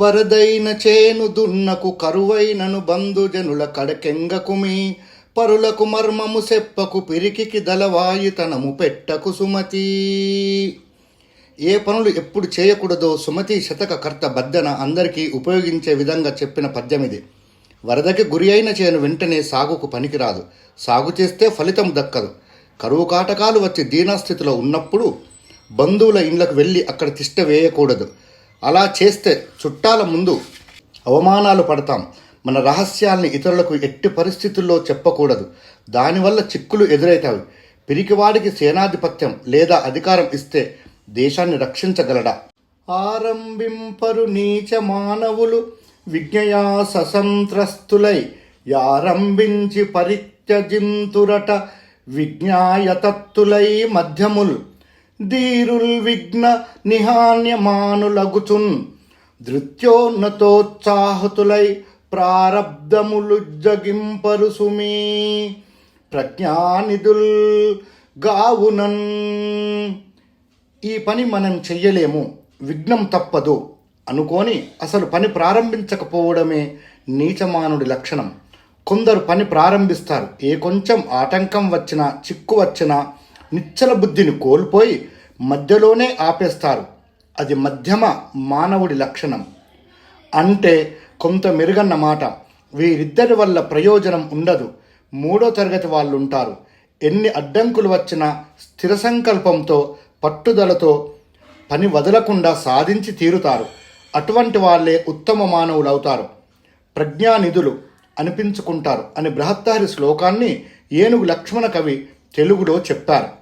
వరదైన చేను దున్నకు కరువైనను బంధుజనుల కడకెంగకుమి పరులకు మర్మము సెప్పకు పిరికికి దళవాయుతనము పెట్టకు సుమతి. ఏ పనులు ఎప్పుడు చేయకూడదో సుమతి శతక కర్త బద్దన అందరికీ ఉపయోగించే విధంగా చెప్పిన పద్యం ఇది వరదకి గురి అయిన చేను వెంటనే సాగుకు పనికిరాదు. సాగు చేస్తే ఫలితం దక్కదు. కరువు కాటకాలు వచ్చి దీనస్థితిలో ఉన్నప్పుడు బంధువుల ఇండ్లకు వెళ్ళి అక్కడ తిష్ట వేయకూడదు. అలా చేస్తే చుట్టాల ముందు అవమానాలు పడతాం. మన రహస్యాల్ని ఇతరులకు ఎట్టి పరిస్థితుల్లో చెప్పకూడదు. దానివల్ల చిక్కులు ఎదురవుతాయి పిరికివాడికి సేనాధిపత్యం లేదా అధికారం ఇస్తే దేశాన్ని రక్షించగలడా? ఆరంభింపరు నీచ మానవులు విజ్ఞయా ససంత్రస్తులై యారంభించి పరిత్యజింతురట విజ్ఞాయతత్తులై మధ్యములు ధీరుల్ విఘ్న నిహాన్యమానులగుచున్. ధృత్యోన్నతోత్సాహతులై ప్రారబ్ధములు జగింపరుసుమీ. ప్రజ్ఞానిధుల్ గావునన్. ఈ పని మనం చెయ్యలేము. విఘ్నం తప్పదు. అనుకొని అసలు పని ప్రారంభించకపోవడమే నీచమానుడి లక్షణం. కొందరు పని ప్రారంభిస్తారు. ఏ కొంచెం ఆటంకం వచ్చినా చిక్కు వచ్చినా నిచ్చల బుద్ధిని కోల్పోయి మధ్యలోనే ఆపేస్తారు. అది మధ్యమ మానవుడి లక్షణం. అంటే కొంత మెరుగన్న మాట వీరిద్దరి వల్ల ప్రయోజనం ఉండదు. మూడో తరగతి వాళ్ళు ఉంటారు ఎన్ని అడ్డంకులు వచ్చినా స్థిర సంకల్పంతో పట్టుదలతో పని వదలకుండా సాధించి తీరుతారు. అటువంటి వాళ్ళే ఉత్తమ మానవులు అవుతారు ప్రజ్ఞానిధులు అనిపించుకుంటారు అని బృహత్తారి శ్లోకాన్ని ఏనుగు లక్ష్మణ కవి తెలుగులో చెప్పారు.